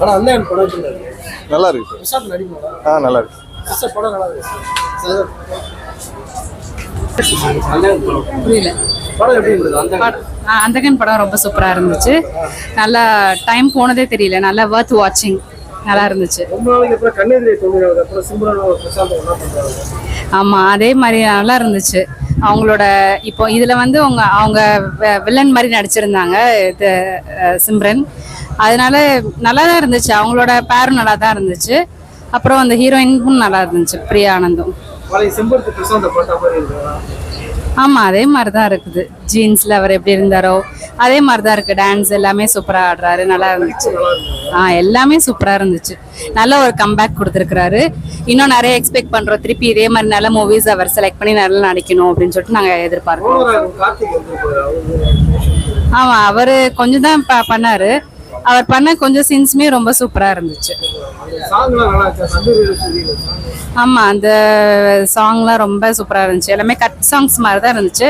ஆனால் அந்த படம் நல்லா இருக்கு. சார் ஆ நல்லா இருக்கு. படம் நல்லா இருக்கு. சார். அந்தகன் படம். புரியல. படம் எப்படி இருந்தது? அந்த ஆ, அந்தகன் படம் ரொம்ப சூப்பராக இருந்துச்சு. நல்லா டைம் போனதே தெரியல. நல்லா ஒர்த் வாட்சிங் நல்லா இருந்துச்சு. ரொம்ப நாளைக்கு அப்புறம் கண்ணெதிரை தோன்றினதுக்கு அப்புறம் சிம்ரனும் பிரசாந்த் என்ன பண்றாங்க. ஆமாம் அதே மாதிரி நல்லா இருந்துச்சு. அவங்களோட இப்போ இதில் வந்து அவங்க அவங்க வில்லன் மாதிரி நடிச்சிருந்தாங்க இது சிம்ரன். அதனால நல்லா தான் இருந்துச்சு. அவங்களோட பேரும் நல்லா தான் இருந்துச்சு. அப்புறம் அந்த ஹீரோயினும் நல்லா இருந்துச்சு பிரியா ஆனந்தும். ஆமாம் அதே மாதிரி தான் இருக்குது ஜீன்ஸில் அவர் எப்படி இருந்தாரோ அதே மாதிரி தான் இருக்குது டான்ஸ் எல்லாமே சூப்பராக ஆடுறாரு நல்லா இருந்துச்சு. ஆ எல்லாமே சூப்பராக இருந்துச்சு. நல்ல ஒரு கம்பேக் கொடுத்துருக்குறாரு. இன்னும் நிறைய எக்ஸ்பெக்ட் பண்ணுறோம் திருப்பி இதே மாதிரி நல்ல மூவிஸ் அவர் செலக்ட் பண்ணி நல்லா நடிக்கணும் அப்படின்னு சொல்லிட்டு நாங்கள் எதிர்பார்க்கிறோம். ஆமாம் அவர் கொஞ்சம் தான் பண்ணார். அவர் பண்ண கொஞ்சம் சீன்ஸுமே ரொம்ப சூப்பராக இருந்துச்சு. ஆமாம் அந்த சாங்லாம் ரொம்ப சூப்பராக இருந்துச்சு. எல்லாமே கட் சாங்ஸ் மாதிரி தான் இருந்துச்சு.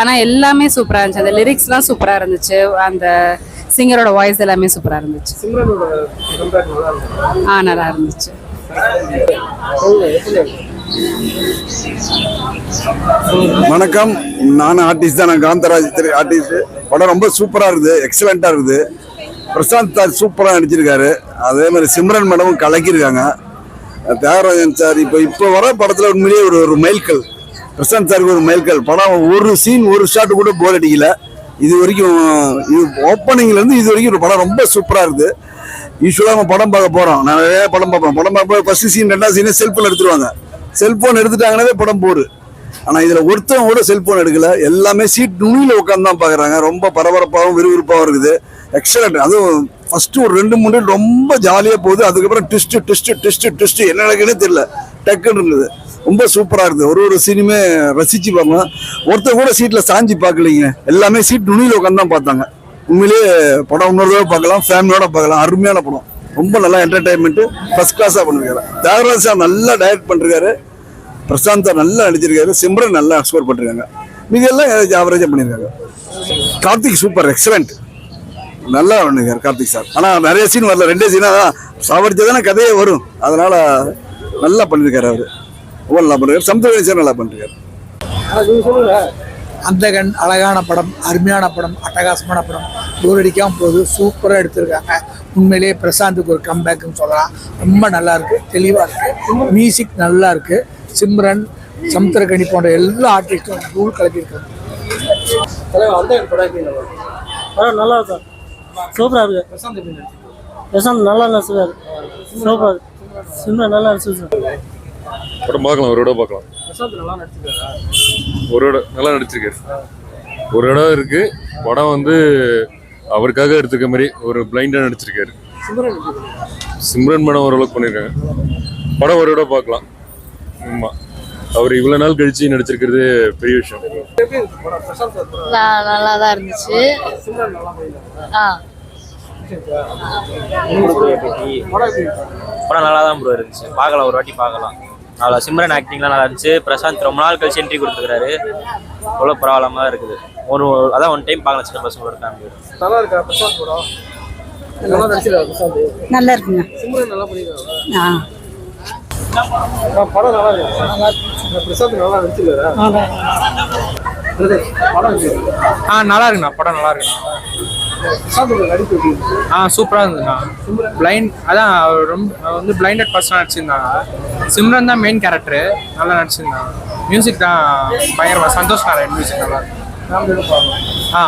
ஆனால் எல்லாமே சூப்பராக இருந்துச்சு. அந்த லிரிக்ஸ்லாம் சூப்பராக இருந்துச்சு. அந்த சிங்கரோட வாய்ஸ் எல்லாமே சூப்பராக இருந்துச்சு. ஆ நல்லா இருந்துச்சு? வணக்கம். நான் ஆர்டிஸ்ட் தான். நான் காந்தராஜ் திரு ஆர்டிஸ்ட் படம் ரொம்ப சூப்பராக இருக்குது. எக்ஸலண்ட்டாக இருக்குது. பிரசாந்த் சார் சூப்பராக நடிச்சிருக்காரு. அதே மாதிரி சிம்ரன் மேடமும் கலக்கியிருக்காங்க. தியாகராஜன் சார் இப்போ இப்போ வர படத்தில் உண்மையிலேயே ஒரு ஒரு மைல்கல். பிரசாந்த் சாருக்கு ஒரு மைல்கல். படம் ஒரு சீன் ஒரு ஷாட்டு கூட போர் அடிக்கல. இது வரைக்கும் இது ஓப்பனிங்லேருந்து இது வரைக்கும் ஒரு படம் ரொம்ப சூப்பராக இருக்குது யூஸ்வலாக நம்ம படம் பார்க்க போகிறோம் நிறைய படம் பார்ப்போம் படம் பார்ப்போம் ஃபஸ்ட்டு சீன் ரெண்டாவது சீனே செல்ஃபோன் எடுத்துருவாங்க. செல்ஃபோன் எடுத்துட்டாங்கன்னாவே படம் போரு. ஆனால் இதில் ஒருத்தவங்க கூட செல்ஃபோன் எடுக்கல. எல்லாமே சீட் நுனியில் உட்காந்து தான் பார்க்குறாங்க. ரொம்ப பரபரப்பாகவும் விறுவிறுப்பாகவும் இருக்குது. எக்ஸலண்ட் அதுவும் ஃபஸ்ட்டு ஒரு ரெண்டு மூணு ரொம்ப ஜாலியாக போகுது. அதுக்கப்புறம் ட்விஸ்ட்டு ட்விஸ்ட்டு ட்விஸ்ட்டு ட்விஸ்ட்டு என்ன நடக்குன்னே தெரியல. டக்குன்னு இருந்தது. ரொம்ப சூப்பராக இருந்தது. ஒரு ஒரு சீனுமே ரசித்து பார்க்கலாம் ஒருத்தர் கூட சீட்டில் சாஞ்சி பார்க்கலைங்க. எல்லாமே சீட் நுனியில் உட்காந்து தான் பார்த்தாங்க. உண்மையிலேயே படம் இன்னொரு தடவை பார்க்கலாம். ஃபேமிலியோட பார்க்கலாம். அருமையான படம். ரொம்ப நல்லா என்டர்டைன்மெண்ட்டு ஃபஸ்ட் கிளாஸாக பண்ணிருக்காரு. தியாகராஜ் சார் நல்லா டைரக்ட் பண்ணிருக்காரு. பிரசாந்த் சார் நல்லா நடிச்சிருக்காரு. சிம்ரன் நல்லா ஸ்கோர் பண்ணிருக்காங்க. மீதி எல்லாம் ஆவரேஜாக பண்ணியிருக்காங்க கார்த்திக் சூப்பர் எக்ஸலண்ட் நல்லா பண்ணிருக்காரு கார்த்திக் சார். ஆனால் நிறைய சீன் வரல. ரெண்டே சீனாக தான். சாவடிச்சதானே கதையே வரும். அதனால நல்லா பண்ணியிருக்காரு அவர். ரொம்ப நல்லா பண்ணிருக்காரு. சமுத்திரகணி சார் நல்லா பண்ணிருக்காரு. சொல்லுங்க அந்தகன் அழகான படம் அருமையான படம் அட்டகாசமான படம். போர் அடிக்காம போகுது. சூப்பராக எடுத்திருக்காங்க. உண்மையிலேயே பிரசாந்துக்கு ஒரு கம்பேக்னு சொல்லலாம். ரொம்ப நல்லா இருக்கு. தெளிவாக இருக்கு. மியூசிக் நல்லா இருக்கு. சிம்ரன் சமுத்திரகனி போன்ற எல்லா ஆர்டிஸ்டும் ரூல் கலப்பியிருக்காங்க அந்த நல்லா இருக்கும் சூப்பராக இருக்கு. பிரசாந்த் நல்லா நடிச்சிருக்காரு. சூப்பர் சிம்ரன் நல்லா நடிச்சிருக்காரு படம் பார்க்கலாம் ஒரு இடம் பார்க்கலாம். பிரசாந்த் நல்லா நடிச்சிருக்காரா? ஒரு இடம் நல்லா நடிச்சிருக்காரு. ஒரு இடம் இருக்கு. படம் வந்து அவருக்காக எடுத்துக்க மாதிரி ஒரு பிளைண்டா நடிச்சிருக்காரு. சிம்ரன் மேடம் ஓரளவுக்கு பண்ணியிருக்காங்க படம் ஒரு இடம் பார்க்கலாம். ஆமா. அவர் இவ்வளவு நாள் கழிச்சு நடிச்சிருக்கிறது பெரிய விஷயம். படம்? படம்? நல்லா தான் இருந்துச்சு. படம் நல்லா தான் ப்ரோ இருந்துச்சு. பார்க்கலாம் ஒரு வாட்டி பார்க்கலாம். நல்லா சிம்ரன் ஆக்டிங்லாம் நல்லா இருந்துச்சு. பிரசாந்த் ரொம்ப நாள் கழிச்சு என்ட்ரி கொடுத்துருக்காரு அவ்வளோ பரவாயில்லாம இருக்குது. ஒரு அதான் ஒன் டைம் பார்க்கலாம் சின்ன பசங்களோட ஃபேமிலி நல்லா இருக்கா பிரசாந்த் படம் நல்லா இருக்குங்க. சிம்ரன் நல்லா பண்ணிருக்காங்க ஆ. படம் நல்லா இருக்கு. பிரசாந்த் நல்லா நடிச்சிருக்காரா? ஆ நல்லா இருக்குண்ணா. படம் நல்லா இருக்குண்ணா. ஆ சூப்பராக இருந்ததுண்ணா. பிளைண்ட் அதான் ரொம்ப வந்து பிளைண்டட் பர்சனாக நடிச்சிருந்தாங்க சிம்ரன் தான் மெயின் கேரக்டரு நல்லா நடிச்சிருந்தாங்க மியூசிக் தான் பயங்கரமாக சந்தோஷ் நாராயண் மியூசிக் நல்லா ஆ.